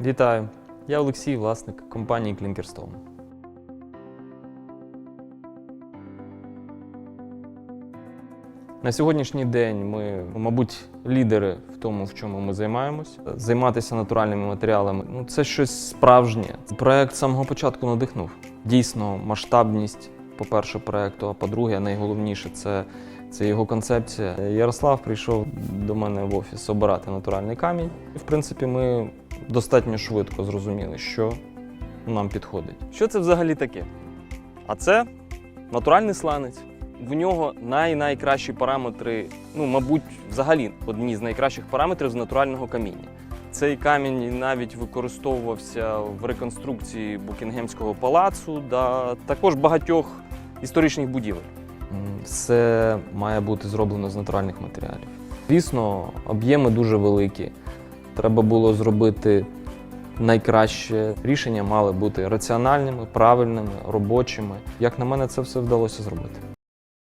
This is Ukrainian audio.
Вітаю! Я Олексій, власник компанії Clinkerstone. На сьогоднішній день ми, мабуть, лідери в тому, в чому ми займаємось. Займатися натуральними матеріалами ну це щось справжнє. Проект самого початку надихнув. Дійсно, масштабність, по-перше, проекту, а по-друге, найголовніше це, це його концепція. Ярослав прийшов до мене в офіс обирати натуральний камінь. І, в принципі, ми достатньо швидко зрозуміли, що нам підходить. Що це взагалі таке? А це натуральний сланець. В нього най-найкращі параметри, ну, мабуть, взагалі одні з найкращих параметрів з натурального каміння. Цей камінь навіть використовувався в реконструкції Букінгемського палацу та також багатьох історичних будівель. Все має бути зроблено з натуральних матеріалів. Звісно, об'єми дуже великі. Треба було зробити найкраще. Рішення мали бути раціональними, правильними, робочими. Як на мене, це все вдалося зробити.